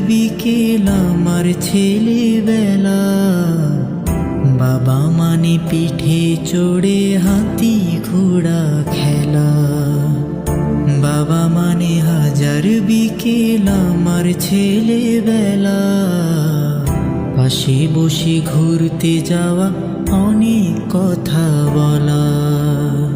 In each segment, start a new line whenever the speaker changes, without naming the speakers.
বিকেল, আমার ছেলেবেলা। বাবা মানে পিঠে চড়ে হাতি ঘোড়া খেলা। বাবা মানে হাজার বিকেল, আমার ছেলেবেলা। পাশে বসে ঘুরতে যাওয়া অনেক কথা বলা। বাবা মানে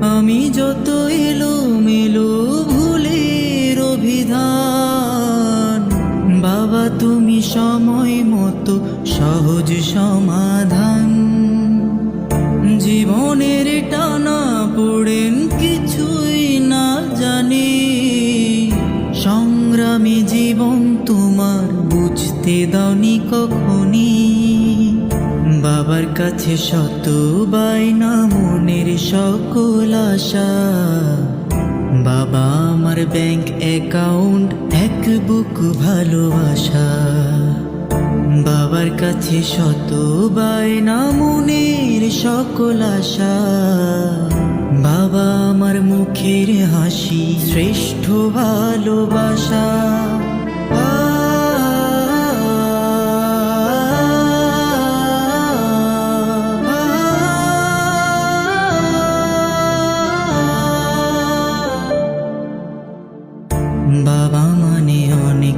আমি যত এলো মেলো ভুলের অভিধান, বাবা তুমি সময় মতো সহজ সমাধান। জীবনের টানা পড়েন কিছুই না জানি, সংগ্রামী জীবন তোমার বুঝতে দাওনি কখনই। বাবার কাছে শত বাইনা মনের সকল আশা। বাবা, আমার ব্যাংক অ্যাকাউন্ট, এক বুক ভালোবাসা। বাবার কাছে শত বাইনা মনের সকল আশা। বাবা, আমার মুখের হাসি শ্রেষ্ঠ ভালোবাসা।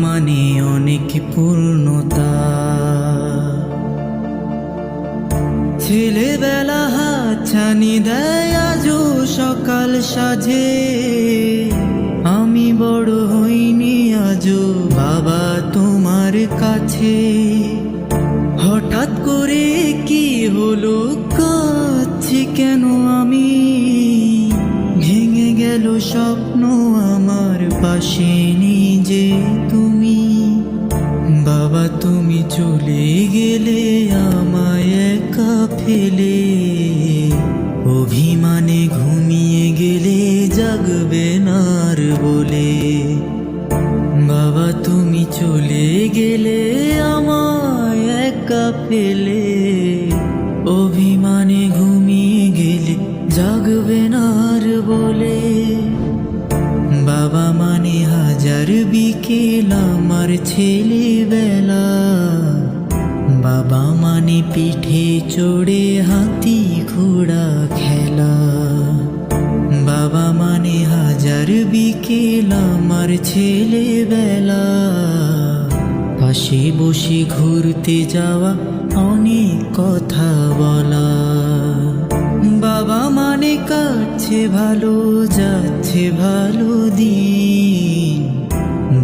মানে অনেক পূর্ণতা। ছেলেবেলা হাতছানি দেয় আজও সকাল সাজে। আমি বড় হইনি আজও বাবা তোমার কাছে। হঠাৎ করে কি হলো কাছে কেন আমি? ভেঙে গেল স্বপ্ন আমার পাশে। তুমি চলে গেলে আমায় একা ফেলে। অভিমানে ঘুমিয়ে গেলে জাগবে নার বলে। বাবা, তুমি চলে গেলে আমায় একা ফেলে। অভিমানে ঘুমিয়ে গেলে জাগবে নার বলে। বাবা মানে হাজার বিকেল আমার ছেলেবেলা বাবা মানে পিঠে চড়ে হাতি ঘোড়া খেলা বাবা মানে হাজার বিকেল আমার ছেলেবেলা পাশে বসে ঘুরতে যাওয়া অনেক কথা বলা বাবা মানে কাটছে ভালো যাচ্ছে ভালো দিন